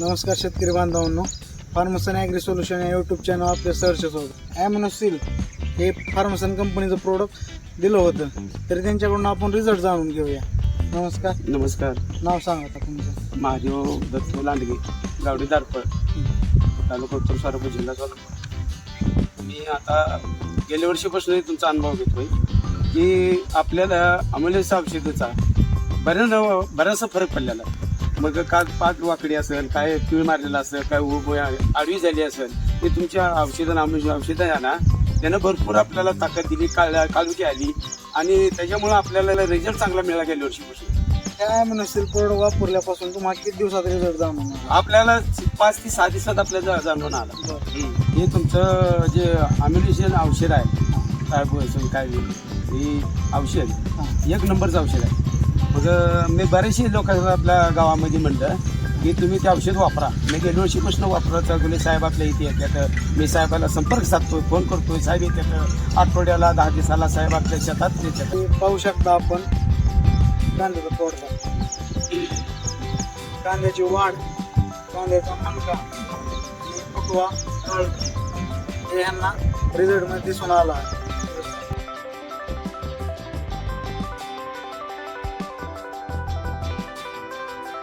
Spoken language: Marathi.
नमस्कार शेतकरी बांधवांनो. फार्मसन ॲग्री सोल्युशन या यूट्यूब चॅनल आपल्या सहर्ष सोबत ॲमोनोसिल हे फार्मसन कंपनीचं प्रोडक्ट दिलं होतं. तरी त्यांच्याकडून आपण रिझल्ट जाणून घेऊया. नमस्कार. नमस्कार. नाव सांगा आता तुमचं. महादेव दत्त लांडगे गावडी दारपळ तालुका उत्तर सोलापूर जिल्हा सोलापूर. मी आता गेल्या वर्षीपासून तुमचा अनुभव घेतोय की आपल्याला अमलेचा औषधाचा बऱ्याच बराचसा फरक पडलेला आहे. मग का पाक वाकडी असेल काय पिळ मारलेला असेल काय उभ आडवी झाली असेल हे तुमच्या औषधानं औषधं आहे ना त्यानं भरपूर आपल्याला ताकद दिली काळ काळुकी आली आणि त्याच्यामुळे आपल्याला रिझल्ट चांगला मिळाला गेल्या वर्षीपासून त्या ॲमोनोसिल प्रोडक्ट वापरल्यापासून तुम्हाला किती दिवसात रिझल्ट जाणून? आपल्याला पाच ते सहा दिवसात आपल्याला जाणून आला. हे तुमचं जे अम्युनिशन औषध आहे काय काय हे औषध. एक नंबरचं औषध आहे मग मी बरेचसे लोक आपल्या गावामध्ये म्हणलं की तुम्ही ते औषध वापरा. मी गेल्या वर्षीपासून वापरायचं गुले साहेब आपल्या इथे येतात. मी साहेबाला संपर्क साधतोय फोन करतोय. साहेब येतात आठवड्याला दहा दिवसाला साहेब आपल्या शेतात येतात. पाहू शकता आपण कांद्याचा तोडगा. कांद्याची वाढ कांद्याचा मणका आणि फुटवा हे यांना रिझल्टमध्ये दिसून आला आहे.